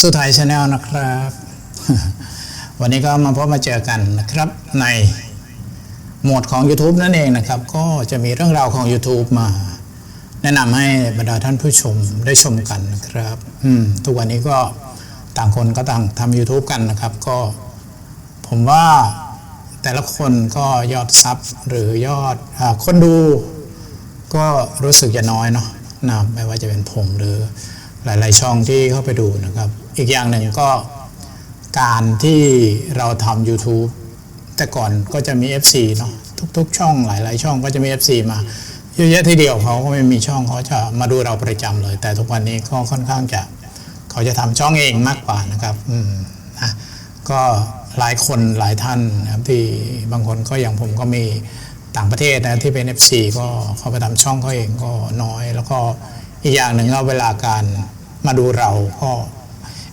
สุไทยชาแนลนะครับ วันนี้ก็มาพบมาเจอกันนะครับในหมวดของ YouTube นั่นเองนะครับ ก็จะมีเรื่องราวของ YouTube มา แนะนำให้บรรดาท่านผู้ชมได้ชมกันนะครับ อืมทุกวันนี้ก็ต่างคนก็ต่างทำ YouTube กันนะครับ ก็ ผมว่าแต่ละคนก็ยอดซับหรือยอดอคนดู ก็รู้สึกจะน้อยเนาะนะไม่ว่าจะเป็นผมหรือหลาย ๆ ช่องที่เข้าไปดูนะครับ อีกอย่างหนึ่งก็การที่เราทำ YouTube แต่ก่อนก็จะมี FC เนาะทุก ๆ ช่องหลาย ๆ ช่องก็จะมี FC มาเยอะแยะทีเดียวเขาก็ไม่มีช่องเขาจะมาดูเราประจำเลย แต่ทุกวันนี้ก็ค่อนข้างจะเขาจะทำช่องเองมากกว่านะครับอืมนะก็หลายคนหลายท่านนะครับที่บางคนก็อย่างผมก็มีต่างประเทศนะที่เป็น FC ก็เขาไปทำช่องเขาเองก็น้อย แล้วก็อีกอย่างหนึ่งก็เวลาการมาดูเราก็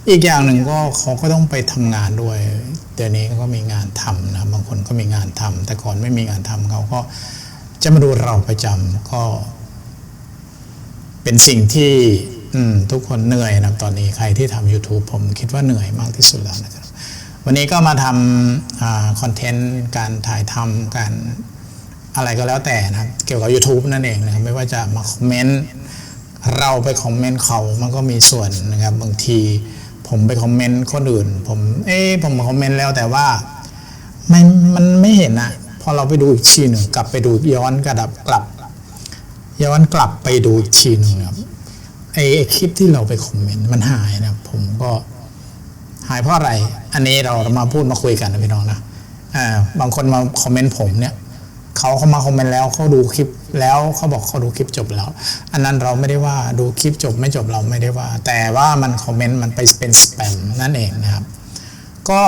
อีกอย่างหนึ่งก็เขาก็ต้องไปทำงานด้วย เดี๋ยวนี้ก็มีงานทำนะบางคนก็มีงานทำแต่ก่อนไม่มีงานทำเขาก็จะมาดูเราประจำก็ เป็นสิ่งที่ อืม ทุกคนเหนื่อยนะตอนนี้ใครที่ทำ YouTube ผมคิดว่าเหนื่อยมากที่สุดแล้วนะครับ วันนี้ก็มาทำคอนเทนต์การถ่ายทำการอะไรก็แล้วแต่นะครับเกี่ยวกับ YouTube นั่นเองนะครับไม่ว่าจะมาคอมเมนต์เราไปคอมเมนต์เขามันก็มีส่วนนะครับ บางที ผมไปคอมเมนต์คนอื่น ผม เอ๊ผมคอมเมนต์แล้วแต่ว่าไม่มันไม่เห็นอะพอเราไปดูอีกทีหนึ่งกลับไปดูย้อนกระดับกลับ ย้อนกลับไปดูอีกทีหนึ่งครับไอ้คลิปที่เราไปคอมเมนต์มันหายนะผมก็หายเพราะอะไร อันนี้เรามาพูดมาคุยกันนะพี่น้องนะอ่าบางคนมาคอมเมนต์ผมเนี่ย เขาเขามาคอมเมนต์แล้วเขาดูคลิปแล้วเขาบอกเขาดูคลิปจบแล้ว อันนั้นเราไม่ได้ว่าดูคลิปจบไม่จบเราไม่ได้ว่า แต่ว่ามันคอมเมนต์มันไปเป็นสแปมนั่นเองนะครับก็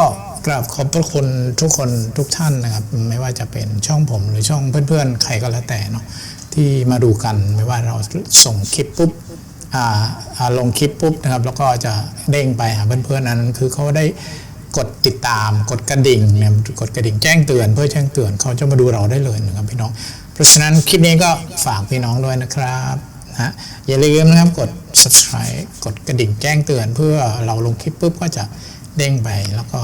กราบขอบพระคุณทุกคนทุกท่านนะครับ ไม่ว่าจะเป็นช่องผมหรือช่องเพื่อนๆ ใครก็แล้วแต่เนาะที่มาดูกันไม่ว่าเราส่งคลิปปุ๊บอ่าลงคลิปปุ๊บนะครับ แล้วก็จะเด้งไปหาเพื่อนๆนั้นคือเขาได้ กดติดตามกดกระดิ่งเนี่ยกดกระดิ่งแจ้งเตือนเพื่อแจ้งเตือนเขาจะมาดูเราได้เลยนะครับพี่น้อง เพราะฉะนั้นคลิปนี้ก็ฝากพี่น้องด้วยนะครับนะอย่าลืมนะครับกด subscribe กดกระดิ่งแจ้งเตือน เพื่อเราลงคลิปปุ๊บก็จะเด้งไป แล้วก็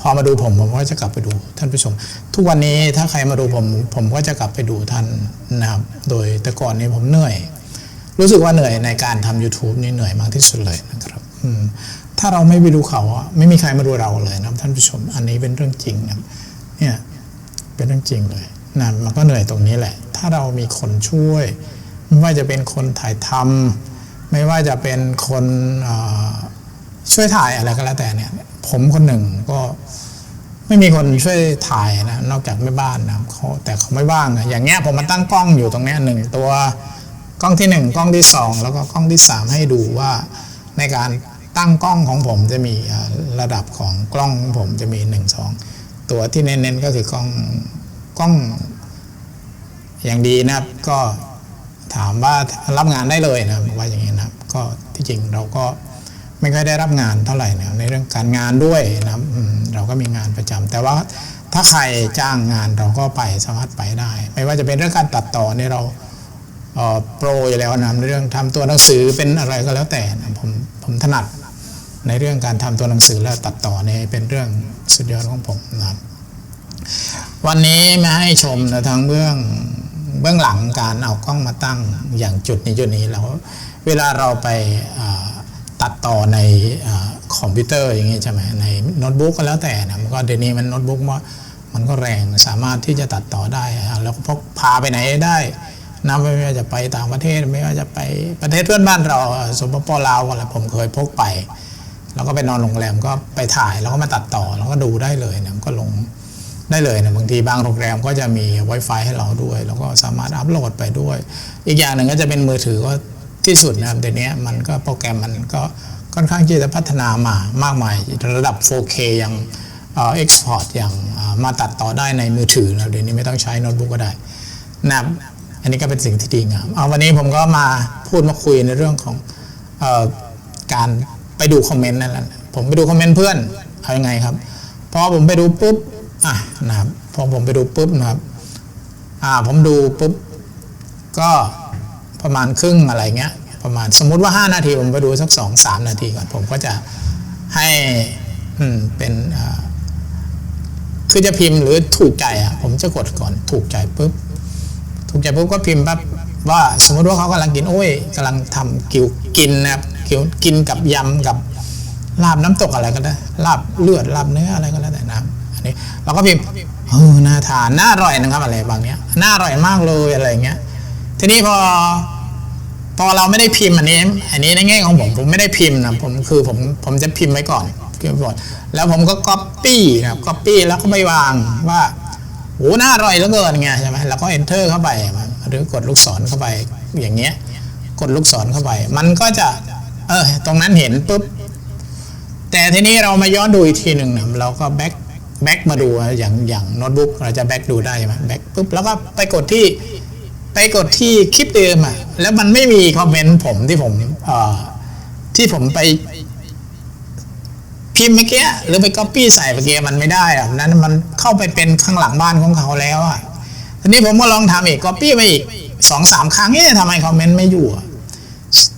พอมาดูผมผมก็จะกลับไปดูท่านผู้ชม ทุกวันนี้ถ้าใครมาดูผมผมก็จะกลับไปดูท่านนะครับโดยแต่ก่อนนี้ผมเหนื่อย รู้สึกว่าเหนื่อยในการทำ YouTube นี่เหนื่อยมากที่สุดเลยนะครับอืม ถ้าเราไม่ไปดูเขาอะไม่มีใครมาดูเราเลยนะท่านผู้ชม อันนี้เป็นเรื่องจริงนะเนี่ยเป็นเรื่องจริงเลยนะมันก็เหนื่อยตรงนี้แหละ ถ้าเรามีคนช่วย ไม่ว่าจะเป็นคนถ่ายทำไม่ว่าจะเป็นคนช่วยถ่ายอะไรก็แล้วแต่เนี่ย ผมคนหนึ่งก็ไม่มีคนช่วยถ่ายนะนอกจากแม่บ้านนะเขาแต่เขาไม่ว่างอะอย่างเงี้ยผมมาตั้งกล้องอยู่ตรงเนี้ยหนึ่งตัวกล้องที่หนึ่งกล้องที่สองแล้วก็กล้องที่สามให้ดูว่าในการ ตั้งกล้องของผมจะมีระดับของกล้องของผมจะมีหนึ่งสองตัวที่เน้นๆก็คือกล้องกล้องอย่างดีนะครับก็ถามว่ารับงานได้เลยนะว่าอย่างนี้นะครับก็ที่จริงเราก็ไม่ค่อยได้รับงานเท่าไหร่นะในเรื่องการงานด้วยนะเราก็มีงานประจำแต่ว่าถ้าใครจ้างงานเราก็ไปสามารถไปได้ ไม่ว่าจะเป็นเรื่องการตัดต่อเนี่ยเราเออโปรอยู่แล้วนะในเรื่องทำตัวหนังสือเป็นอะไรก็แล้วแต่นะผมผมถนัด ในเรื่องการทำตัวหนังสือและตัดต่อเนี่ยเป็นเรื่องสุดยอดของผมนะครับ วันนี้มาให้ชมนะทั้งเบื้องเบื้องหลังการเอากล้องมาตั้งอย่างจุดนี้จุดนี้แล้วเวลาเราไปตัดต่อในอคอมพิวเตอร์อย่างงี้ใช่ไหมในโน้ตบุ๊กก็แล้วแต่นะมันก็เดี๋ยวนี้มันโน้ตบุ๊กมันมันก็แรงสามารถที่จะตัดต่อได้ แล้วก็พกพาไปไหนได้นะไม่ว่าจะไปต่างประเทศไม่ว่าจะไปประเทศเพื่อนบ้านเราสปปลาวอะไรผมเคยพกไป แล้วก็ไปนอนโรงแรมก็ไปถ่ายแล้วก็มาตัดต่อแล้วก็ดูได้เลยเนะก็ลงได้เลยนะบางทีบางโรงแรมก็จะมี Wi-Fi ให้เราด้วย แล้วก็สามารถอัพโหลดไปด้วย อีกอย่างหนึ่งก็จะเป็นมือถือก็ที่สุดนะครับเดี๋ยวนี้มันก็โปรแกรมมันก็ค่อนข้างที่จะพัฒนามามากมายระดับ 4K อย่างเอ่อ export อย่างมาตัดต่อได้ในมือถือนะเดี๋ยวนี้ไม่ต้องใช้โน้ตบุ๊กก็ได้นะอันนี้ก็เป็นสิ่งที่ดีงามเอาวันนี้ผมก็มาพูดมาคุยในเรื่องของออการ ไปดูคอมเมนต์นั่นแหละผมไปดูคอมเมนต์เพื่อนเอายังไงครับพอผมไปดูปุ๊บอะนะครับพอผมไปดูปุ๊บนะครับอ่าผมดูปุ๊บก็ประมาณครึ่งอะไรเงี้ยประมาณสมมุติว่า 5 นาทีผมไปดูสัก 2 3 นาทีก่อนผมก็จะให้อืมเป็นอ่าคือจะพิมพ์หรือถูกใจอะผมจะกดก่อนถูกใจปุ๊บถูกใจปุ๊บก็พิมพ์ปั๊บว่าสมมติว่าเขากำลังกินโอ้ยกำลังทำกิวกินนะครับ กิวกินกับยำกับลาบน้ำตกอะไรก็ได้ลาบเลือดลาบเนื้ออะไรก็แล้วแต่นะครับอันนี้เราก็พิมพ์เออน่าทานน่าอร่อยนะครับอะไรบางเนี้ยน่าอร่อยมากเลยอะไรเงี้ย ทีนี้พอพอเราไม่ได้พิมพ์อันนี้ อันนี้ในแง่ของผมผมไม่ได้พิมพ์นะผมคือผมผมจะพิมพ์ไว้ก่อนพิมพ์ก่อนแล้วผมก็ก๊อปปี้นะก๊อปปี้แล้วก็ไปวางว่าโอ้น่าอร่อยเหลือเกินไงใช่ไหมแล้วก็ enter เข้าไป หรือกดลูกศรเข้าไปอย่างเงี้ย กดลูกศรเข้าไป มันก็จะ ออ ตรงนั้นเห็นปุ๊บ แต่ทีนี้เรามาย้อนดูอีกทีหนึ่งนะเราก็แบ็คแบ็คมาดูอย่างอย่างโน้ตบุ๊กเราจะแบ็คดูได้ใช่ไหมแบ็คปุ๊บแล้วก็ไปกดที่ไปกดที่คลิปเดิมอะแล้วมันไม่มีคอมเมนต์ผมที่ผมเอ่อที่ผมไปพิมพ์เมื่อกี้หรือไปก๊อปปี้ใส่เมื่อกี้มันไม่ได้อะนั้นมันเข้าไปเป็นข้างหลังบ้านของเขาแล้วอะทีนี้ผมก็ลองทำอีกก๊อปปี้ไปอีกสองสามครั้งเอ๊ะทำไมคอมเมนต์ไม่อยู่อะ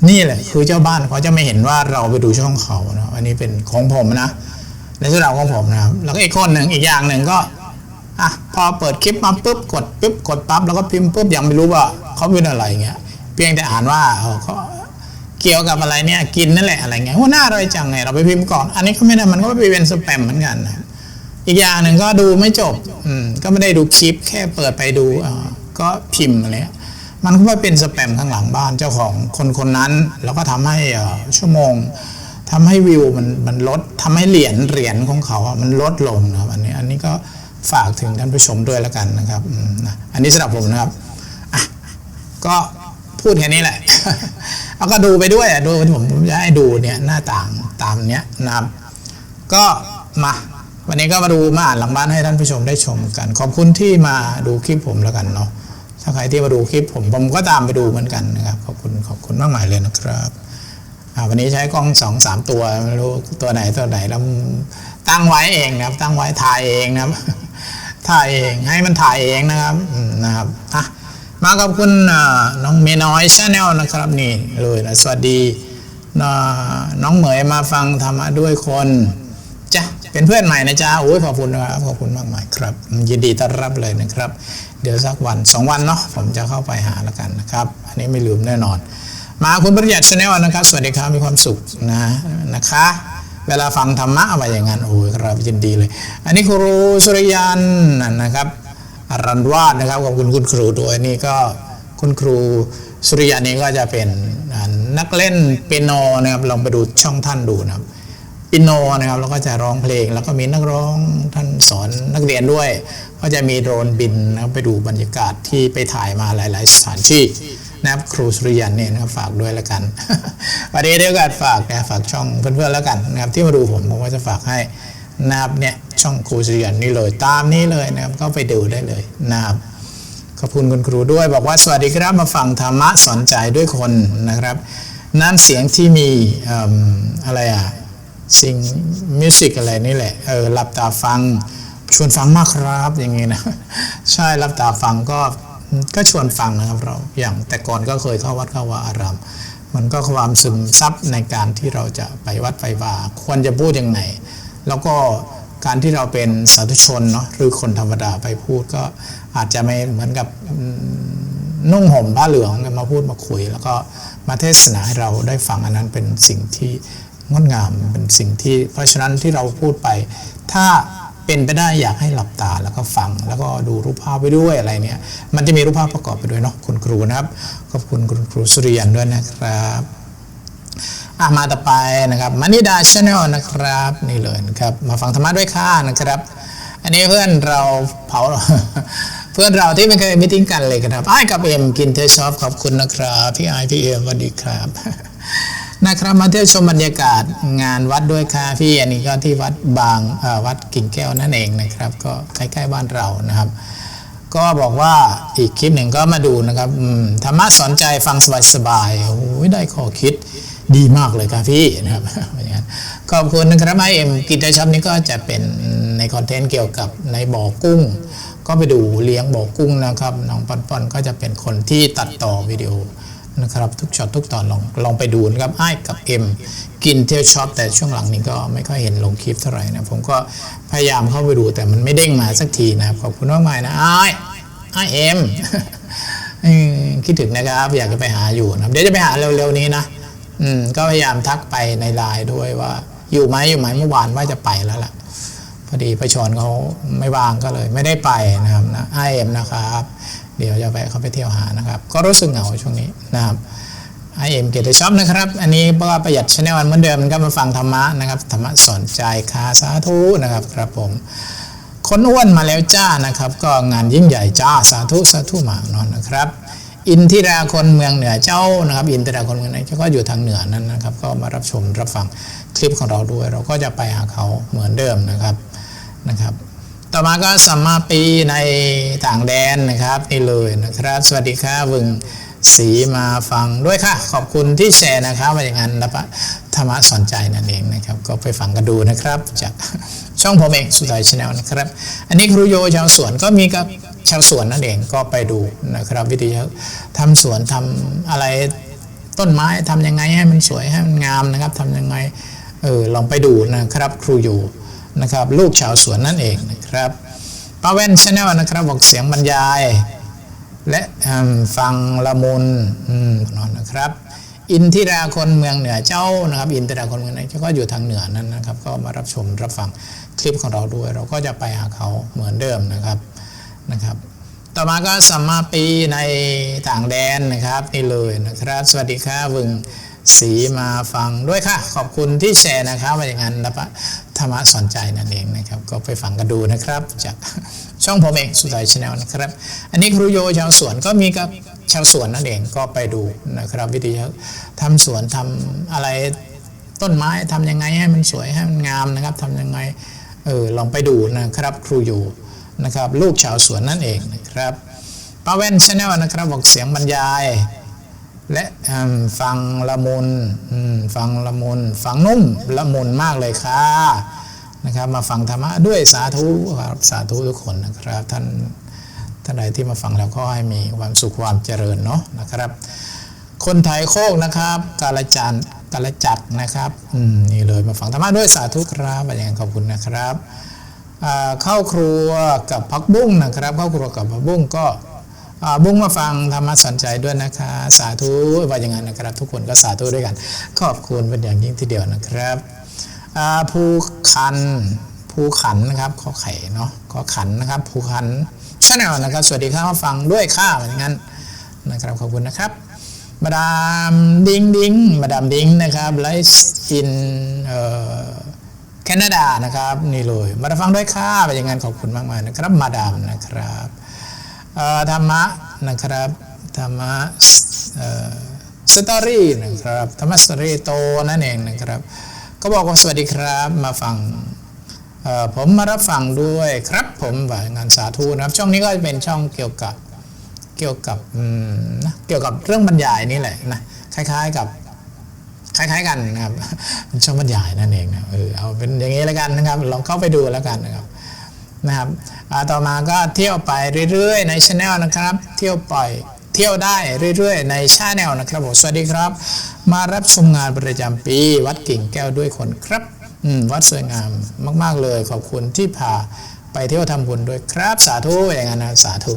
นี่แหละคือเจ้าบ้านเขาจะไม่เห็นว่าเราไปดูช่องเขานะอันนี้เป็นของผมนะในส่วนเราของผมนะครับแล้วก็อีกคนหนึ่งอีกอย่างหนึ่งก็อะพอเปิดคลิปมาปุ๊บกดปุ๊บกดปั๊บแล้วก็พิมพ์ปุ๊บยังไม่รู้ว่าเขาเป็นอะไรเงี้ยเพียงแต่อ่านว่าเออเขาเกี่ยวกับอะไรเนี่ยกินนั่นแหละอะไรเงี้ยว่าน่าอร่อยจังไงเราไปพิมพ์ก่อน อันนี้ก็ไม่ได้มันก็ไปเป็นสแปมเหมือนกันนะอีกอย่างหนึ่งก็ดูไม่จบอืมก็ไม่ได้ดูคลิปแค่เปิดไปดูเออก็พิมพ์อะไรเงี้ย มันก็ไปเป็นสแปมข้างหลังบ้านเจ้าของคนคนนั้น แล้วก็ทำให้ชั่วโมงทำให้วิวมันมันลดทำให้เหรียญเหรียญของเขาอะมันลดลงนะครับอันนี้อันนี้ก็ฝากถึงท่านผู้ชมด้วยแล้วกันนะครับอันนี้สำหรับผมนะครับอะก็พูดแค่นี้แหละเอาก็ดูไปด้วยดูผมผมจะให้ดูเนี่ยหน้าต่างตามเนี้ยนะครับ ก็มาวันนี้ก็มาดูมาอ่านหลังบ้านให้ท่านผู้ชมได้ชมกัน ขอบคุณที่มาดูคลิปผมแล้วกันเนาะ ถ้าใครที่มาดูคลิปผมผมก็ตามไปดูเหมือนกันนะครับขอบคุณขอบคุณมากมายเลยนะครับวันนี้ใช้กล้องสองสามตัวไม่รู้ตัวไหนตัวไหนแล้วตั้งไว้เองนะครับ ตั้งไว้ถ่ายเองนะครับถ่ายเองให้มันถ่ายเองนะครับนะครับอะมากับคุณน้องเมน้อยชาแนลนะครับนี่เลยนะสวัสดีน้องเหมยมาฟังธรรมะด้วยคนจ้ะเป็นเพื่อนใหม่นะจ๊ะโอ้ยขอบคุณนะครับขอบคุณมากมายครับ ยินดีต้อนรับเลยนะครับ เดี๋ยวสักวันสองวันเนาะผมจะเข้าไปหาแล้วกันนะครับ อันนี้ไม่ลืมแน่นอน มาคุณประหยัดชาแนลนะครับ สวัสดีครับมีความสุขนะนะคะเวลาฟังธรรมะอะไรอย่างนั้นโอ้ยครับยินดีเลย อันนี้ครูสุริยันนะครับอรันวาดนะครับขอบคุณคุณครูด้วยนี่ก็คุณครูสุริยันนี้ก็จะเป็นนักเล่นเปียโนนะครับลองไปดูช่องท่านดูนะครับ ปียโนนะครับแล้วก็จะร้องเพลง แล้วก็มีนักร้องท่านสอนนักเรียนด้วย ก็จะมีโดรนบินนะครับไปดูบรรยากาศที่ไปถ่ายมาหลาย ๆ สถานที่นะครับครูสุริยันเนี่ยนะครับฝากด้วยแล้วกัน วันนี้เดี๋ยวกันฝากนะฝากช่องเพื่อนๆแล้วกันนะครับที่มาดูผมผมก็จะฝากให้นะครับเนี่ยช่องครูสุริยันนี่เลยตามนี้เลยนะครับก็ไปดูได้เลยนะครับขอบคุณคุณครูด้วย บอกว่าสวัสดีครับมาฟังธรรมะสอนใจด้วยคนนะครับ น้ำเสียงที่มีออะไรอะ สิ่งมิวสิกอะไรนี่แหละ เออหลับตาฟัง ชวนฟังมากครับอย่างงี้นะ ใช่หลับตาฟังก็ก็ชวนฟังนะครับเราอย่างแต่ก่อนก็เคยเข้าวัดเข้าวาอารามมันก็ความซึมซับในการที่เราจะไปวัดไปวาควรจะพูดยังไง แล้วก็การที่เราเป็นสาธุชนเนาะหรือคนธรรมดาไปพูดก็อาจจะไม่เหมือนกับนุ่งห่มผ้าเหลืองมาพูดมาคุย แล้วก็มาเทศนาให้เราได้ฟังอันนั้นเป็นสิ่งที่ งดงามเป็นสิ่งที่เพราะฉะนั้นที่เราพูดไป ถ้าเป็นไปได้อยากให้หลับตาแล้วก็ฟัง แล้วก็ดูรูปภาพไปด้วยอะไรเนี่ย มันจะมีรูปภาพประกอบไปด้วยเนาะคุณครูนะครับขอบคุณคุณครูสุริยันด้วยนะครับอะมาต่อไปนะครับมานิดาชาแนลนะครับนี่เลยนะครับมาฟังธรรมะด้วยค่ะนะครับ อันนี้เพื่อนเราเผาเพื่อนเราที่ไม่เคยม่ทิ้งกันเลยครับไอ้กับเอ็มกินเทชอฟขอบคุณนะครับพี่ไอพี่เอ็มสวัสดีครับ นะครับมาเที่ยวชมบรรยากาศงานวัดด้วยค่ะพี่อันนี้ก็ที่วัดบางวัดกิ่งแก้วนั่นเองนะครับ ก็ใกล้ๆบ้านเรานะครับ ก็บอกว่าอีกคลิปหนึ่งก็มาดูนะครับธรรมะสอนใจฟังสบายๆโอ้ยได้ข้อคิดดีมากเลยครับพี่นะครับขอบคุณนะครับไอเอ็มกิจชัพนี้ก็จะเป็นในคอนเทนต์เกี่ยวกับในบ่อกุ้ง ก็ไปดูเลี้ยงบ่อกุ้งนะครับน้องปอนปอนก็จะเป็นคนที่ตัดต่อวิดีโอ นะครับทุกช็อตทุกตอนลองลองไปดูนะครับไอ้กับเอ็มกินเที่ยวช็อปแต่ช่วงหลังนี้ก็ไม่ค่อยเห็นลงคลิปเท่าไหร่นะผมก็พยายามเข้าไปดูแต่มันไม่เด้งมาสักทีนะครับขอบคุณมากมายนะไอ้ไอ้เอ็มคิดถึงนะครับ อยากจะไปหาอยู่นะครับเดี๋ยวจะไปหาเร็วๆนี้นะอืมก็พยายามทักไปในไลน์ด้วยว่า อยู่ไหมอยู่ไหมเมื่อวานว่าจะไปแล้วล่ะพอดีไปชอนเขาไม่ว่างก็เลย ไม่ได้ไปนะครับนะไอเอ็มนะครับ เดี๋ยวจะไปเขาไปเที่ยวหานะครับ ก็รู้สึกเหงาช่วงนี้นะครับไอเอ็มเกตช็อปนะครับ อันนี้เพราะว่าประหยัดชแนลเหมือนเดิมนะครับมาฟังธรรมะนะครับธรรมะสอนใจคาสาธุนะครับครับผมคนอ้วนมาแล้วจ้านะครับ ก็งานยิ่งใหญ่จ้าสาธุสาธุมากนอนนะครับ อินทิราคนเมืองเหนือเจ้านะครับ อินทิราคนเมืองเหนือเจ้าก็อยู่ทางเหนือนั่นนะครับ ก็มารับชมรับฟังคลิปของเราด้วย เราก็จะไปหาเขาเหมือนเดิมนะครับนะครับ ต่อมาก็สัมมาปีในต่างแดนนะครับนี่เลยนะครับ สวัสดีค่ะวึงสีมาฟังด้วยค่ะ ขอบคุณที่แชร์นะครับว่าอย่างนั้นรับธรรมะสอนใจนั่นเองนะครับ ก็ไปฟังกันดูนะครับ จากช่องผมเองสุดายชาแนลนะครับ อันนี้ครูโยชาวสวนก็มีกับชาวสวนนั่นเองก็ไปดูนะครับ วิธีทำสวนทำอะไรต้นไม้ทำยังไงให้มันสวยให้มันงามนะครับทำยังไงเออลองไปดูนะครับ ครูโย นะครับลูกชาวสวนนั่นเองนะครับป้าแว่นชาแนลนะครับบอกเสียงบรรยาย และฟังละมุนนอนนะครับ อินทิราคนเมืองเหนือเจ้านะครับ อินทิราคนเมืองเหนือเจ้าก็อยู่ทางเหนือนั่นนะครับ ก็มารับชมรับฟังคลิปของเราด้วย เราก็จะไปหาเขาเหมือนเดิมนะครับนะครับต่อมาก็สัมมาปีในต่างแดนนะครับนี่เลยนะครับ สวัสดีค่ะวึงสีมาฟังด้วยค่ะ ขอบคุณที่แชร์นะครับว่าอย่างนั้นรับ ธรรมะสอนใจนั่นเองนะครับ ก็ไปฟังกันดูนะครับ จากช่องผมเองสุดายชาแนลนะครับ อันนี้ครูโยชาวสวนก็มีกับชาวสวนนั่นเองก็ไปดูนะครับ วิธีทำสวนทำอะไรต้นไม้ทำยังไงให้มันสวยให้มันงามนะครับทำยังไงเออลองไปดูนะครับครูโยนะครับ ลูกชาวสวนนั่นเองนะครับป้าแว่นชาแนลนะครับบอกเสียงบรรยาย และฟังละมุนฟังละมุนฟังนุ่มละมุนมากเลยค่ะนะครับมาฟังธรรมะด้วยสาธุครับสาธุทุกคนนะครับท่านท่านใดที่มาฟังแล้วก็ให้มีความสุขความเจริญเนาะนะครับ คนไทยโคกนะครับกาลจันทร์กาลจัดนะครับอืมนี่เลยมาฟังธรรมะด้วยสาธุครับอย่างขอบคุณนะครับเข้าครัวกับพักบุ้งนะครับ เข้าครัวกับพักบุ้งก็ บุ้งมาฟังธรรมะสนใจด้วยนะคะ สาธุว่าอย่างนั้นนะครับ ทุกคนก็สาธุด้วยกัน ขอบคุณเป็นอย่างยิ่งทีเดียวนะครับภูคันภูขันนะครับขอไข่เนาะขอขันนะครับภูขันชาแนลนะครับ สวัสดีครับมาฟังด้วยค่ะว่าอย่างนั้นนะครับขอบคุณนะครับมาดามดิงดิงมาดามดิงนะครับไลฟ์อินเอ่อแคนาดานะครับนี่เลยมาฟังด้วยค่ะว่าอย่างนั้นขอบคุณมากมายนะครับ มาดามนะครับ ธรรมะนะครับธรรมะสตอรี่นะครับธรรมะสตอรี่โตนั่นเองนะครับ ก็บอกว่าสวัสดีครับมาฟังผมมารับฟังด้วยครับผมว่างานสาธุนะครับ ช่องนี้ก็จะเป็นช่องเกี่ยวกับเกี่ยวกับเกี่ยวกับเรื่องบรรยายนี่แหละนะคล้ายๆกับคล้ายๆกันนะครับเป็นช่องบรรยายนั่นเองนะเออเอาเป็นอย่างนี้แล้วกันนะครับลองเข้าไปดูแล้วกันนะครับ นะครับต่อมาก็เที่ยวไปเรื่อยๆในช anel นะครับ เที่ยวปล่อยเที่ยวได้เรื่อยๆ ในช anel นะครับผมสวัสดีครับ มารับชมงานประจำปี วัดกิ่งแก้วด้วยคนครับวัดสวยงามมาก ๆ เลยขอบคุณที่พาไปเที่ยวทำบุญด้วยครับสาธุอย่างนั้นนะสาธุ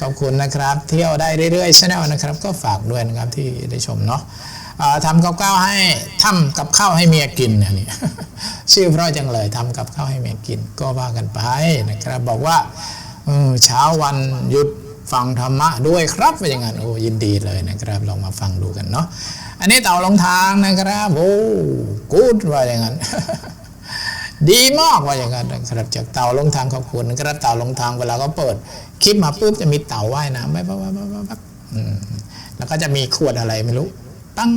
ขอบคุณนะครับ เที่ยวได้เรื่อยๆช anel นะครับ ก็ฝากด้วยนะครับที่ได้ชมเนาะทำกับข้าวให้ทำกับข้าวให้เมียกินเนี่ยนี่ ชื่อเพราะจังเลยทำกับข้าวให้เมียกินก็ว่ากันไปนะครับ บอกว่าเช้าวันหยุดฟังธรรมะด้วยครับว่าอย่างนั้นโอ้ยินดีเลยนะครับ ลองมาฟังดูกันเนาะอันนี้เต่าลงทางนะครับโอ้กูดว่าอย่างนั้นดีมากว่าอย่างนั้นนะครับจากเต่าลงทางขอบคุณนะครับเต่าลงทางเวลาเขาเปิดคลิปมาปุ๊บจะมีเต่าว่ายน้ำไปปั๊บปั๊บปั๊บปั๊บแล้วก็จะมีขวดอะไรไม่รู้ ตั้ง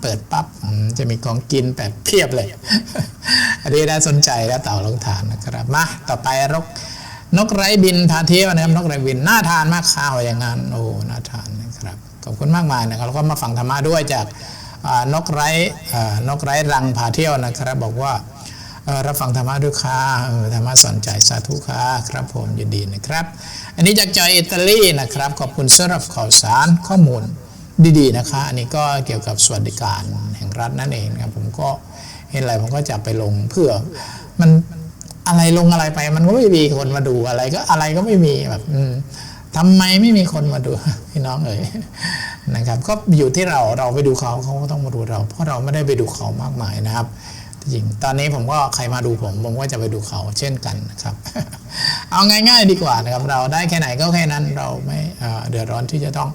เปิดปั๊บจะมีของกินแบบเพียบเลย อันนี้น่าสนใจแล้วเต่าลงทานนะครับมาต่อไปรกนกไร้บินพาเที่ยวนะครับนกไร้บินน่าทานมากข้าวอย่างนั้นโอ้น่าทานนะครับขอบคุณมากมายนะครับแล้วก็มาฟังธรรมะด้วยจากนกไร้นกไร้รังพาเที่ยวนะครับ บอกว่าเรับฟังธรรมะด้วยค่ะธรรมะสอนใจสาธุค่ะครับผมยินดีนะครับ อันนี้จากจอยอิตาลีนะครับ ขอบคุณสำหรับข่าวสารข้อมูล ดีๆนะคะ อันนี้ก็เกี่ยวกับสวัสดิการแห่งรัฐนั่นเองครับผมก็เห็นอะไรผมก็จะไปลงเพื่อมันอะไรลงอะไรไป มันก็ไม่มีคนมาดูอะไรก็อะไรก็ไม่มีแบบอืมทำไมไม่มีคนมาดูพี่น้องเอ๋ยนะครับ ก็อยู่ที่เราเราไปดูเขาเขาก็ต้องมาดูเรา เพราะเราไม่ได้ไปดูเขามากมายนะครับจริงตอนนี้ผมก็ใครมาดูผม ผมก็จะไปดูเขาเช่นกันนะครับ เอาง่าย ๆ ดีกว่านะครับ เราได้แค่ไหนก็แค่นั้นเราไม่เอ่อเดือดร้อนที่จะต้อง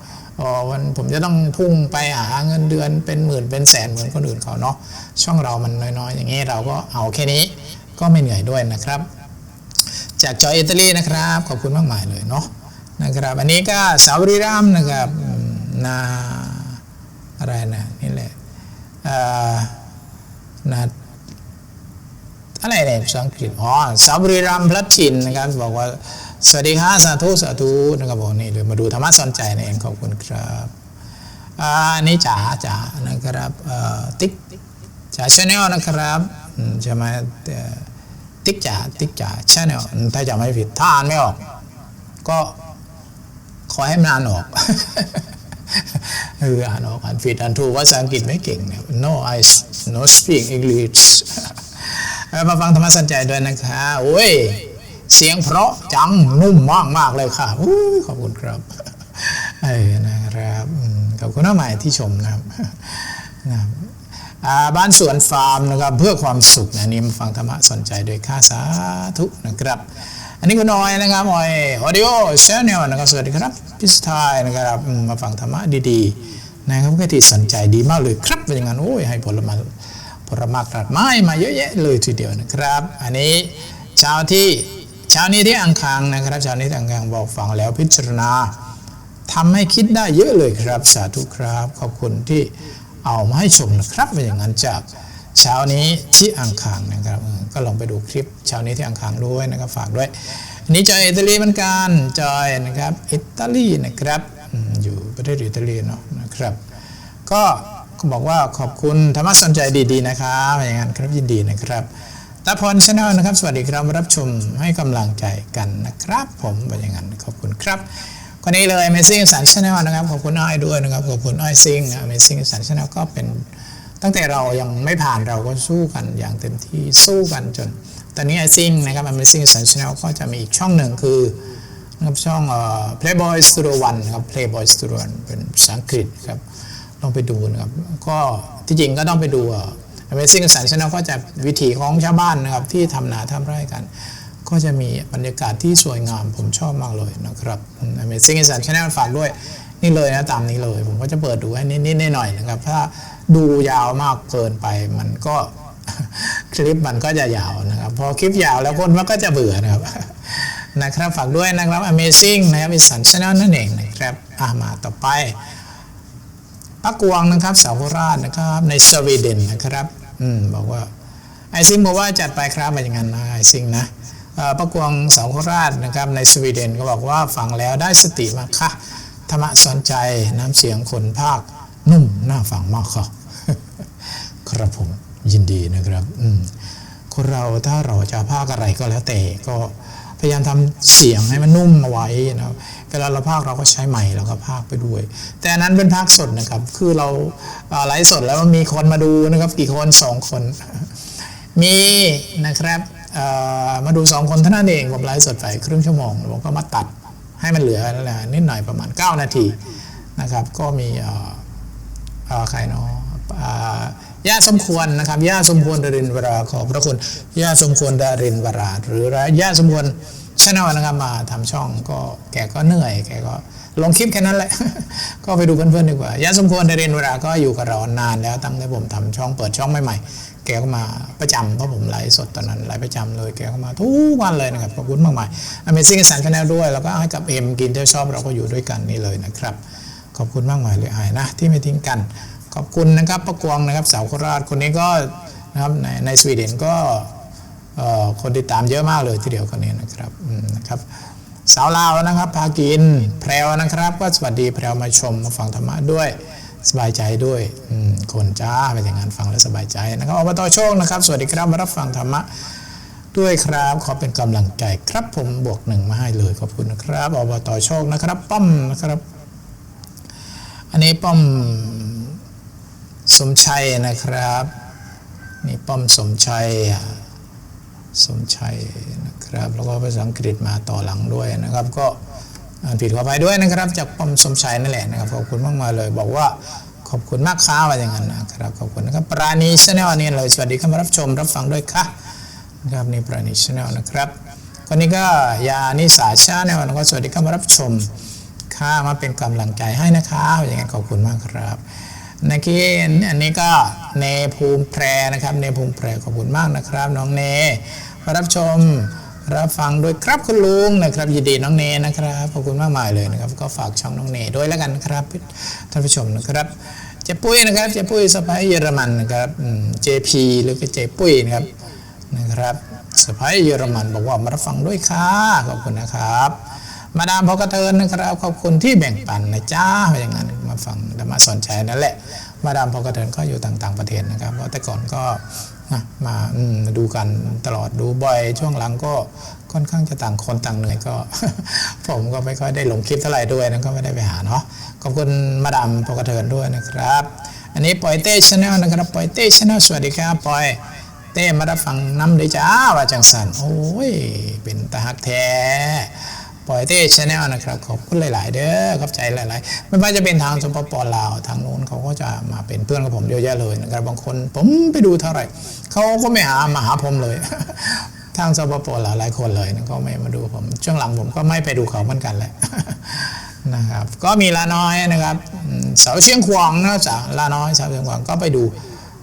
วันผมจะต้องพุ่งไปหาเงินเดือนเป็นหมื่นเป็นแสนเหมือนคนอื่นเขาเนาะช่องเรามันน้อยๆ อย่างนี้เราก็เอาแค่นี้ก็ไม่เหนื่อยด้วยนะครับ จากจอยอิตาลีนะครับ ขอบคุณมากมายเลยเนาะนะครับ อันนี้ก็สาวรีรัมนะครับนาอะไรนะนี่แหละเอ่อนาอะไรเนี่ยภาษาอังกฤษอ๋อสาวรีรัมพลัดชินนะครับบอกว่า สวัสดีค่ะสาธุ สาธุนะครับบอกนี่เลยมาดูธรรมะสอนใจนี่เองขอบคุณครับอันนี่จ๋าจ๋านะครับติ๊กจ๋าชาแนลนะครับใช่ไหมติ๊กจ๋าติ๊กจ๋าชาแนลถ้าจำไม่ผิดถ้าอ่านไม่ออก ก็ขอให้มันอ่านออกเอออ่านออกอ่านผิดอ่านถูกภาษาอังกฤษไม่เก่งเนี่ย no I no speak English มาฟังธรรมะสันใจด้วยนะคะโอ้ย เสียงเพราะจังนุ่มมากมากเลยค่ะอขอบคุณครับเออนะครับขอบคุณมากมายที่ชมนะครับนะบ้านสวนฟาร์มนะครับเพื่อความสุขนะนี่มาฟังธรรมะสนใจโดยค่าสาธุนะครับ อันนี้คุณออยนะครับออยออดิโอชแนลนะครับสวัสดีครับพิสไทยนะครับมมาฟังธรรมะดีๆนะครับก็ที่สนใจดีมากเลยครับเป็นอย่างนั้นโอ้ยให้ผลไม้ผลไม้กระดไม้มาเยอะแยะเลยทีเดียวนะครับ อันนี้เช้าที่ เช้านี้ที่อังคารนะครับเช้านี้ที่อังคารบอกฟังแล้วพิจารณาทำให้คิดได้เยอะเลยครับ สาธุครับ ขอบคุณที่เอามาให้ชมนะครับเป็นอย่างนั้นจากเช้านี้ที่อังคารนะครับก็ลองไปดูคลิปเช้านี้ที่อังคารด้วยนะครับฝากด้วยนนี้จอยอิตาลีเหมือนกันจอยนะครับอิตาลีนะครับอืมอยู่ประเทศอิตาลีเนาะนะครับ ก็บอกว่าขอบคุณธรรมะสนใจดีๆนะครับอย่างนั้นครับยินดีนะครับ ตาพรชาแนลนะครับ สวัสดีครับรับชมให้กำลังใจกันนะครับ ผมเป็นอย่างนั้นขอบคุณครับคนนี้เลย Amazing สันชาแนลนะครับ ขอบคุณอ้อยด้วยนะครับ ขอบคุณอ้อยซิง Amazing สันชาแนลก็เป็นตั้งแต่เรายังไม่ผ่านเราก็สู้กันอย่างเต็มที่สู้กันจน ตอนนี้ไอซิงนะครับ Amazing สันชาแนลก็จะมีอีกช่องหนึ่งคือนะครับช่องเอ่อ Playboy Studio One นะครับ Playboy Studio One เป็นภาษาอังกฤษครับลองไปดูนะครับ ก็ที่จริงก็ต้องไปดูอ่อ Amazing สันชาแนลก็จะวิถีของชาวบ้านนะครับที่ทำนาทำไร่กัน ก็จะมีบรรยากาศที่สวยงามผมชอบมากเลยนะครับ Amazing สันชาแนลฝากด้วยนี่เลยนะตามนี้เลย ผมก็จะเปิดดูให้นิดๆหน่อยๆนะครับ ถ้าดูยาวมากเกินไปมันก็คลิปมันก็จะยาวนะครับ พอคลิปยาวแล้วคนมันก็จะเบื่อนะครับนะครับฝากด้วยนะครับ Amazing นะครับอิสันชาแนลนั่นเองนะครับอะมาต่อไป ปักกวงนะครับสาวโคราชนะครับในสวีเดนนะครับอืมบอกว่าไอซิงบอกว่าจัดไปครับเป็นอย่างนั้นนะไอซิงนะปักกวงสาวโคราชนะครับในสวีเดนก็บอกว่าฟังแล้วได้สติมากค่ะธรรมะสอนใจน้ำเสียงคนภาคนุ่มน่าฟังมากค่ะครับผมยินดีนะครับอืมคนเราถ้าเราจะภาคอะไรก็แล้วแต่ก็ พยายามทำเสียงให้มันนุ่มเอาไว้นะครับเวลาเราภาคเราก็ใช้ไมค์เราก็ภาคไปด้วย แต่นั้นเป็นภาคสดนะครับ คือเราไลฟ์สดแล้วมีคนมาดูนะครับ กี่คนสองคน มีนะครับมาดูสองคนเท่านั้นเองผมไลฟ์สดไปครึ่งชั่วโมงผมก็มาตัดให้มันเหลือลนิดหน่อยประมาณ 9 นาทีนะครับ ก็มีใครเนาะ ย่าสมควรนะครับย่าสมควรดารินวราขอบพระคุณย่าสมควรดารินวราหรือย่าสมควรชแนลนะครับมาทำช่องก็แกก็เหนื่อยแกก็ลงคลิปแค่นั้นแหละ ก็ไปดูเพื่อนๆดีกว่าย่าสมควรดารินวราก็อยู่กับเรานานแล้วตั้งแต่ผมทำช่องเปิดช่องใหม่ๆแกก็มาประจำเพราะผมไลฟ์สดตอนนั้นไลฟ์ประจำเลยแกก็มาทุกวันเลยนะครับขอบคุณมากมาย Amazing สันชาแนลด้วยแล้วก็ให้กับเอ็มกินเที่ยวชอบเราก็อยู่ด้วยกันนี่เลยนะครับขอบคุณมากมายเลยไอ้นะที่ไม่ทิ้งกัน ขอบคุณนะครับประกวงนะครับสาวโคราชคนนี้ก็นะครับในในสวีเดนก็คนติดตามเยอะมากเลยทีเดียวคนนี้นะครับนะครับสาวลาวนะครับพากินแพรวนะครับ ก็สวัสดีแพรวมาชมมาฟังธรรมะด้วยสบายใจด้วยคนจ้าไปอย่างนั้นฟังแล้วสบายใจนะครับอบตโชคนะครับ สวัสดีครับมารับฟังธรรมะด้วยครับขอเป็นกำลังใจครับผมบวกหนึ่งมาให้เลยขอบคุณนะครับอบตโชคนะครับ ป้อมนะครับ อันนี้ป้อม สมชัยนะครับ นี่ป้อมสมชัย สมชัยนะครับ แล้วก็ภาษาอังกฤษมาต่อหลังด้วยนะครับ ก็อ่านผิดขออภัยด้วยนะครับ จากป้อมสมชัยนั่นแหละนะครับขอบคุณมากมาเลย บอกว่าขอบคุณมากค้าว่าอย่างนั้นนะครับขอบคุณนะครับปราณีชาแนลนี่เลยสวัสดีครับมารับชมรับฟังด้วยค่ะนะครับนี่ปราณีชาแนลนะครับคนนี้ก็ยานิสาชาแนลแล้วก็สวัสดีครับมารับชมค่ามาเป็นกำลังใจให้นะคะอย่างนั้นขอบคุณมากครับ นักเรียนอันนี้ก็เนภูมิแพรนะครับเนภูมิแพรขอบคุณมากนะครับ น้องเนมารับชมรับฟังโดวยครับคุณลุงนะครับยินดีน้องเนนะครับขอบคุณมากมายเลยนะครับ ก็ฝากช่องน้องเนด้วยแล้วกันครับท่านผู้ชมนะครับเจปุ้ยนะครับเจปุ้ยสไปเยอรมันนะครับ JP หรือก็เจปุ้ยนะครับนะครับสไปเยอรมันบอกว่ามารับฟังด้วยค่ะขอบคุณนะครับ มาดามพอกระเทินนะครับขอบคุณที่แบ่งปันนะจ้าอย่างนั้นมาฟังธรรมะสอนใจนั่นแหละ มาดามพอกระเทินก็อยู่ต่าง ๆประเทศนะครับเพราะแต่ก่อนก็มาดูกันตลอดดูบ่อยช่วงหลังก็ค่อนข้างจะต่างคนต่างเหนื่อยก็ ผมก็ไม่ค่อยได้ลงคลิปเท่าไหร่ด้วยนะก็ไม่ได้ไปหาเนาะขอบคุณมาดามพอกระเทินด้วยนะครับ อันนี้ปอยเต้ชาแนลนะครับปอยเต้ชาแนลสวัสดีครับปอยเต้มารับฟังน้ำเลยจ้าว่าจังสันโอ้ยเป็นตาหักแท้ ปล่อยเต้ชาแนลนะครับขอบคุณหลาย ๆ เด้อขอบใจหลาย ๆ ไม่ว่าจะเป็นทางสปปลาวทางโน้นเขาก็จะมาเป็นเพื่อนกับผมเยอะแยะเลยนะครับบางคนผมไปดูเท่าไหร่เขาก็ไม่หามาหาผมเลยทางสปปลาวหลายคนเลยก็ไม่มาดูผมช่วงหลังผมก็ไม่ไปดูเขาเหมือนกันแหละนะครับก็มีลาน้อยนะครับเสาเชียงขวางนะจากลาน้อยเสาเชียงขวางก็ไปดู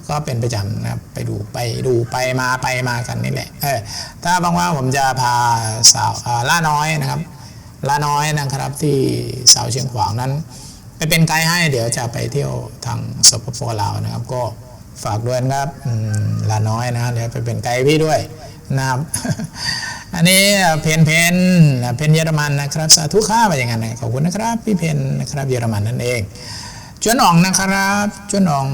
ก็เป็นประจำนะครับไปดูไปดูไปมาไปมากันนี่แหละเออถ้าบางว่าผมจะพาสาวล่าน้อยนะครับล่าน้อยนะครับที่สาวเชียงขวางนั้น ไปเป็นไกด์ให้เดี๋ยวจะไปเที่ยวทางสปปลาวนะครับ ก็ฝากด้วยนะครับล่าน้อยนะเดี๋ยวไปเป็นไกด์พี่ด้วยนะครับอันนี้เพนเพนเพนเยอรมันนะครับสาธุค่าไปอย่างนั้นะขอบคุณนะครับพี่เพนนะครับเยอรมันนั่นเองจวนอ่องนะครับจวนอ่อง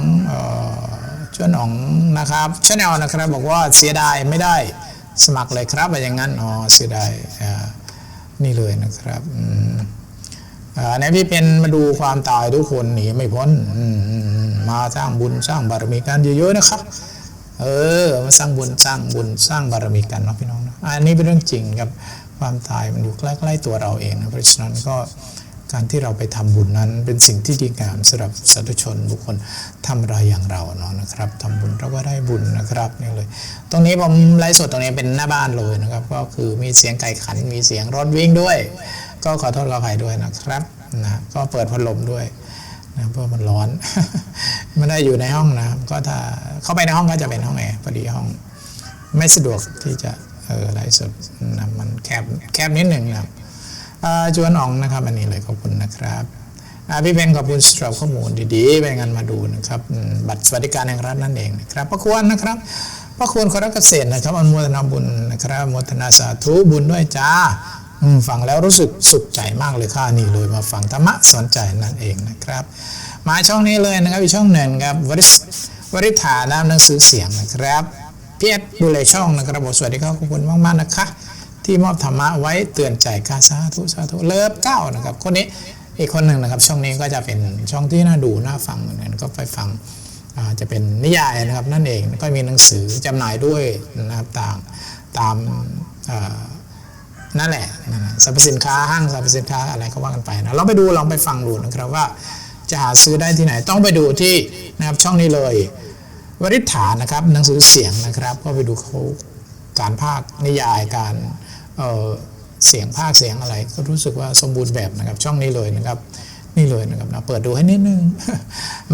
เอ่อจวนอ่องนะครับชาแนลนะครับบอกว่าเสียดายไม่ได้สมัครเลยครับอะไรอย่างนั้นอ๋อเสียดายนี่เลยนะครับอืมเอ่อในพี่เป็นมาดูความตายทุกคนหนีไม่พ้นมอืมอืมมาสร้างบุญสร้างบารมีกันเยอะๆนะครับ เออมาสร้างบุญสร้างบุญสร้างบารมีกันเนาะพี่น้องนะอันนี้เป็นเรื่องจริงครับความตายมันอยู่ใกล้ๆตัวเราเองนะเพราะฉะนั้นก็ การที่เราไปทำบุญนั้นเป็นสิ่งที่ดีงามสำหรับสาธุชนบุคคลทำอะไรอย่างเราเนาะนะครับทำบุญเราก็ได้บุญนะครับนี่เลย ตรงนี้ผมไลฟ์สดตรงนี้เป็นหน้าบ้านเลยนะครับ ก็คือมีเสียงไก่ขันมีเสียงรถวิ่งด้วย ก็ขอโทษขออภัยด้วยนะครับนะก็เปิดพัดลมด้วยนะเพราะมันร้อนไม่ได้อยู่ในห้องนะครับก็ถ้าเข้าไปในห้องก็จะเป็นห้องแอร์พอดีห้อง ไม่สะดวกที่จะเออไลฟ์สดนะมันแคบแคบนิดหนึ่งนะครับ จวนอ่องนะครับ อันนี้เลยขอบคุณนะครับพี่เพนขอบคุณสำหรับข้อมูลดีๆไปงานมาดูนะครับบัตรสวัสดิการแห่งรัฐนั่นเองนะครับพระควรนะครับพระควรขอรับเกษตรนะครับอนุโมทนาบุญนะครับอนุโมทนาสาธุบุญด้วยจ้าฟังแล้วรู้สึกสุขใจมากเลยค่ะนี่เลยมาฟังธรรมะสอนใจนั่นเองนะครับ มาช่องนี้เลยนะครับอีกช่องหนึ่งครับวริศวริฐานะหนังสือเสียงนะครับเพียรดูแลช่องนะครับสวัสดีครับขอบคุณมากๆนะคะ ที่มอบธรรมะไว้เตือนใจกาสาธุสาธุเลิฟเก้านะครับคนนี้อีกคนหนึ่งนะครับ ช่องนี้ก็จะเป็นช่องที่น่าดูน่าฟังเหมือนกันก็ไปฟังจะเป็นนิยายนะครับนั่นเองก็มีหนังสือจำหน่ายด้วยนะครับต่างตามนั่นแหละนั่นแหละสรรพสินค้าห้างสรรพสินค้าอะไรก็ว่ากันไปนะลองไปดูลองไปฟังดูนะครับว่าจะหาซื้อได้ที่ไหนต้องไปดูที่นะครับช่องนี้เลยวริษฐานะครับหนังสือเสียงนะครับ ก็ไปดูเขาการภาคนิยายการ เออเสียงภาคเสียงอะไร ก็รู้สึกว่าสมบูรณ์แบบนะครับ ช่องนี้เลยนะครับ นี่เลยนะครับนะเปิดดูให้นิดนึง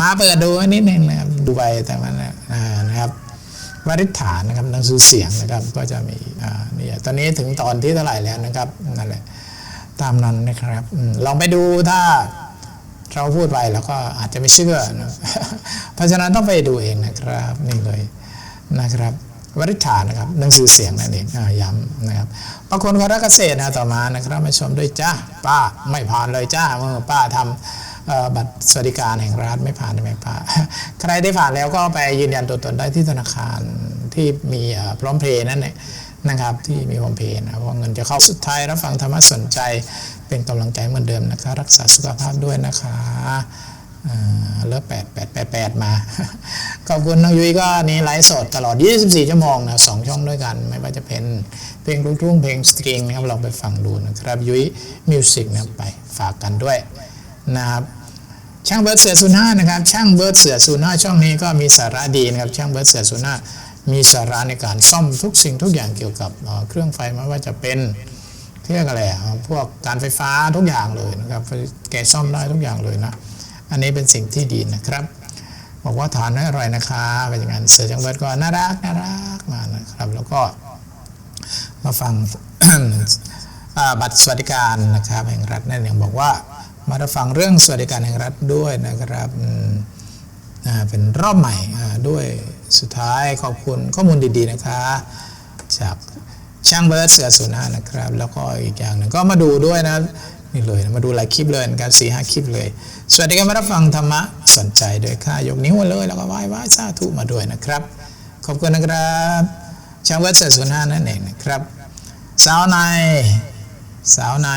มาเปิดดูให้นิดนึงนะครับดูไปแต่มันอ่านะครับวริฐานนะครับหนังสือเสียงนะครับก็จะมีอ่านี่ตอนนี้ถึงตอนที่เท่าไหร่แล้วนะครับนั่นแหละตามนั้นนะครับอลองไปดูถ้าเราพูดไปแล้วก็อาจจะไม่เชื่อนะเพราะฉะนั้นต้องไปดูเองนะครับนี่เลยนะครับ วริษฐานะครับหนังสือเสียงนั่นเองย้ำนะครับบางคนเขารักเกษตรนะต่อมานะครับมาชมด้วยจ้าป้าไม่ผ่านเลยจ้าเมื่อป้าทำเอ่อบัตรสวัสดิการแห่งรัฐไม่ผ่านใช่ไหมป้าใครได้ผ่านแล้วก็ไปยืนยันตัวตนได้ที่ธนาคารที่มีพร้อมเพย์นั่นเองนะครับที่มีพร้อมเพย์นะเพราะเงินจะเข้าสุดท้ายรับฟังธรรมะสนใจเป็นกำลังใจเหมือนเดิมนะคะ รักษาสุขภาพด้วยนะคะ แล้วแปดแปดแปดแปดมา ขอบคุณน้องยุ้ยก็นี่ไลฟ์สดตลอด 24 ชั่วโมงนะสองช่องด้วยกัน ไม่ว่าจะเป็นเพลงลูกทุ่งเพลงสตริงนะครับลองไปฟังดูนะครับยุ้ยมิวสิกนะไปฝากกันด้วยนะครับช่างเบิร์ดเสือศูนย์ห้านะครับช่างเบิร์ดเสือศูนย์ห้าช่องนี้ก็มีสาระดีนะครับช่างเบิร์ดเสือศูนย์ห้ามีสาระในการซ่อมทุกสิ่งทุกอย่างเกี่ยวกับเครื่องไฟไม่ว่าจะเป็นเรียกอะไรพวกการไฟฟ้าทุกอย่างเลยนะครับแกซ่อมได้ทุกอย่างเลยนะ อันนี้เป็นสิ่งที่ดีนะครับ บอกว่าทานให้อร่อยนะคะเป็นอย่างนั้นเสือจังเบิร์ดก็น่ารักน่ารักมานะครับ แล้วก็มาฟังบัตรสวัสดิการนะครับแห่งรัฐนั่นเองบอกว่ามาฟังเรื่องสวัสดิการแห่งรัฐด้วยนะครับเป็นรอบใหม่ด้วยสุดท้ายขอบคุณข้อมูลดีๆนะคะ จากช่างเบิร์ดเสือสุนานะครับ แล้วก็อีกอย่างหนึ่งก็มาดูด้วยนะนี่เลยมาดูหลายคลิปเลยนะครับสี่ห้าคลิปเลย สวัสดีครับมารับฟังธรรมะสนใจโดยค่ะยกนิ้วมาเลยแล้วก็ไหว้ไหว้สาธุมาด้วยนะครับ ขอบคุณนะครับช่างเบิร์ดเสือสุนานั่นเองนะครับ สาวในสาวใน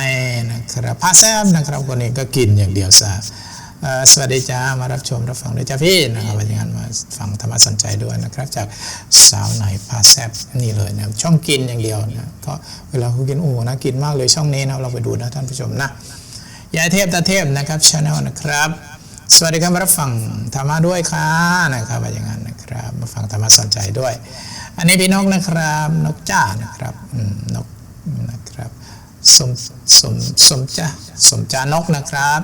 นะครับพาแซมนะครับคนนี้ก็กินอย่างเดียวซะสวัสดีจ้ามารับชมรับฟังด้วยจ้าพี่นะครับวันนี้มาฟังธรรมะสนใจด้วยนะครับ จากสาวในพาแซบนี่เลยนะช่องกินอย่างเดียวนะก็เวลาเขากินโอ้โหน่ากินมากเลยช่องนี้นะเราไปดูนะท่านผู้ชมนะ ยายเทพตาเทพนะครับชาแนลนะครับ สวัสดีครับมารับฟังธรรมะด้วยค่ะนะครับอย่างนั้นนะครับมาฟังธรรมะสนใจด้วย อันนี้พี่นกนะครับนกจ้านะครับนกนะครับสมสมสมจ้าสมจ้านกนะครับ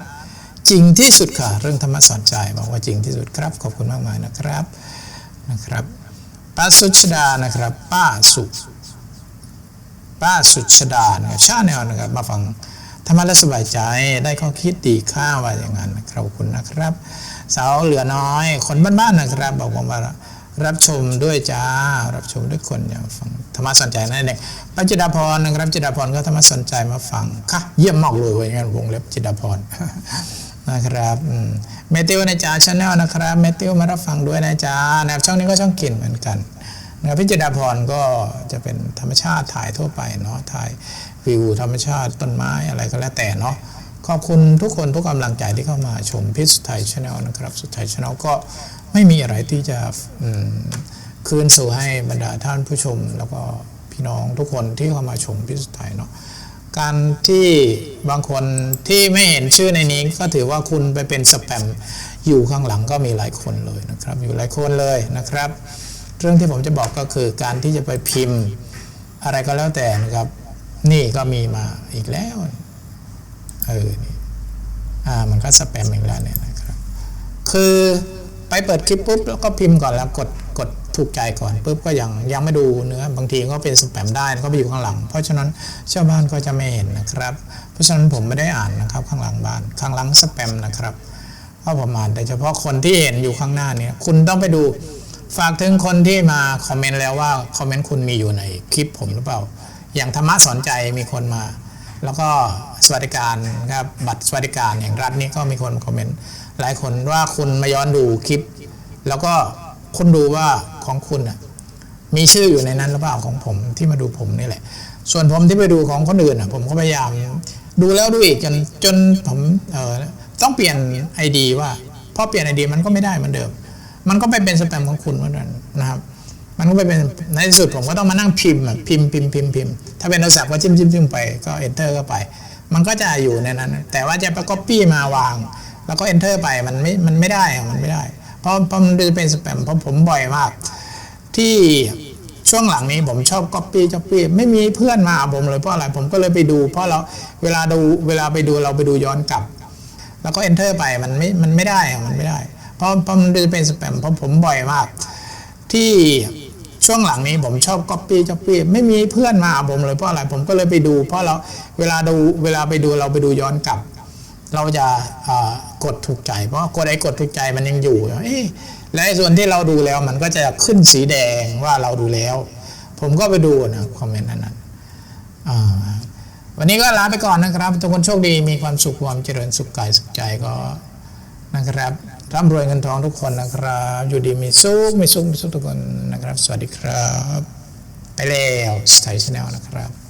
จริงที่สุดค่ะ เรื่องธรรมะสอนใจบอกว่าจริงที่สุดครับ ขอบคุณมากมายนะครับนะครับป้าสุชดานะครับ ป้าสุป้าสุชดานะครับชาแนลนะครับมาฟัง ธรรมะและสบายใจได้ข้อคิดดีค่าว่าอย่างนั้นขอบคุณนะครับ สาวเหลือน้อย คนบ้านๆนะครับ บอกว่ามารับชมด้วยจ้า รับชมด้วยคนอย่างฟังธรรมะสนใจนั่นเองป้าจิดาพรนะครับจิดาพรก็ธรรมะสนใจมาฟังค่ะเยี่ยมมากเลยว่าอย่างนั้นวงเล็บจิดาพรนะครับเมติวในจ้าชาแนลนะครับเมติวมารับฟังด้วยนะจ้านะครับช่องนี้ก็ช่องกินเหมือนกัน นะครับพี่จิดาพรก็จะเป็นธรรมชาติถ่ายทั่วไปเนาะถ่ายวิวธรรมชาติต้นไม้อะไรก็แล้วแต่เนาะขอบคุณทุกคนทุกกำลังใจที่เข้ามาชมพิสุทไทยชาแนลนะครับสุดไทยชาแนลก็ไม่มีอะไรที่จะคืนสู่ให้บรรดาท่านผู้ชม แล้วก็พี่น้องทุกคนที่เข้ามาชมพิสุทไทยเนาะการที่บางคนที่ไม่เห็นชื่อในนี้ก็ถือว่าคุณไปเป็นสแปมอยู่ข้างหลังก็มีหลายคนเลยนะครับ อยู่หลายคนเลยนะครับ เรื่องที่ผมจะบอกก็คือการที่จะไปพิมพ์อะไรก็แล้วแต่นะครับ นี่ก็มีมาอีกแล้วเออนี่อ่ามันก็สแปมอีกแล้วเนี่ยนะครับ คือไปเปิดคลิปปุ๊บแล้วก็พิมพ์ก่อนแล้วกดกดถูกใจก่อนปุ๊บก็ยังยังไม่ดูเนื้อบางทีก็เป็นสแปมได้ก็ไปอยู่ข้างหลัง เพราะฉะนั้นชาวบ้านก็จะไม่เห็นนะครับ เพราะฉะนั้นผมไม่ได้อ่านนะครับ ข้างหลังบ้านข้างหลังสแปมนะครับเพราะผมอ่านแต่เฉพาะคนที่เห็นอยู่ข้างหน้าเนี่ยคุณต้องไปดู ฝากถึงคนที่มาคอมเมนต์แล้วว่าคอมเมนต์คุณมีอยู่ในคลิปผมหรือเปล่า อย่างธรรมะสอนใจมีคนมา แล้วก็สวัสดิการครับบัตรสวัสดิการอย่างรัฐนี้ก็มีคนคอมเมนต์หลายคนว่าคุณมาย้อนดูคลิป แล้วก็คุณดูว่าของคุณมีชื่ออยู่ในนั้นหรือเปล่าของผมที่มาดูผมนี่แหละ ส่วนผมที่ไปดูของคนอื่นผมก็พยายามดูแล้วดูอีกจนจนผมต้องเปลี่ยน ID ว่าพอเปลี่ยน ID มันก็ไม่ได้เหมือนเดิม มันก็ไปเป็นสแปมของคุณเหมือนกันนะครับ มันก็ไปเป็นในที่สุดผมก็ต้องมานั่งพิมพ์อะพิมพ์พิมพ์พิมพ์พิมพ์ถ้าเป็นโทรศัพท์ก็จิ้มจิ้มจิ้มไปก็ enter เข้าไป มันก็จะอยู่ในนั้น แต่ว่าจะไป copy มาวาง แล้วก็ enter ไปมันไม่มันไม่ได้มันไม่ได้ เพราะเพราะมันจะเป็นสแปมเพราะผมบ่อยมาก ที่ช่วงหลังนี้ผมชอบ copy copy ไม่มีเพื่อนมาหาผมเลยเพราะอะไรผมก็เลยไปดู เพราะเราเวลาดูเวลาไปดูเราไปดูย้อนกลับ แล้วก็ enter ไปมันไม่มันไม่ได้มันไม่ได้ เพราะเพราะมันจะเป็นสแปมเพราะผมบ่อยมาก ที่ช่วงหลังนี้ผมชอบ copy copy ไม่มีเพื่อนมาหาผมเลยเพราะอะไรผมก็เลยไปดู เพราะเราเวลาดูเวลาไปดูเราไปดูย้อนกลับ เราจะกดถูกใจ เพราะกดไอ้กดถูกใจมันยังอยู่เอ๊ะและไอ้ส่วนที่เราดูแล้วมันก็จะขึ้นสีแดงว่าเราดูแล้ว ผมก็ไปดูนะคอมเมนต์นั้นนะอ่าวันนี้ก็ลาไปก่อนนะครับทุกคนโชคดีมีความสุขความเจริญสุขกายสุขใจก็นะครับ ร่ำรวยเงินทองทุกคนนะครับ อยู่ดีมีสุขมีสุขมีสุขทุกคนนะครับ สวัสดีครับ ไปแล้วสไตล์ชแนลนะครับ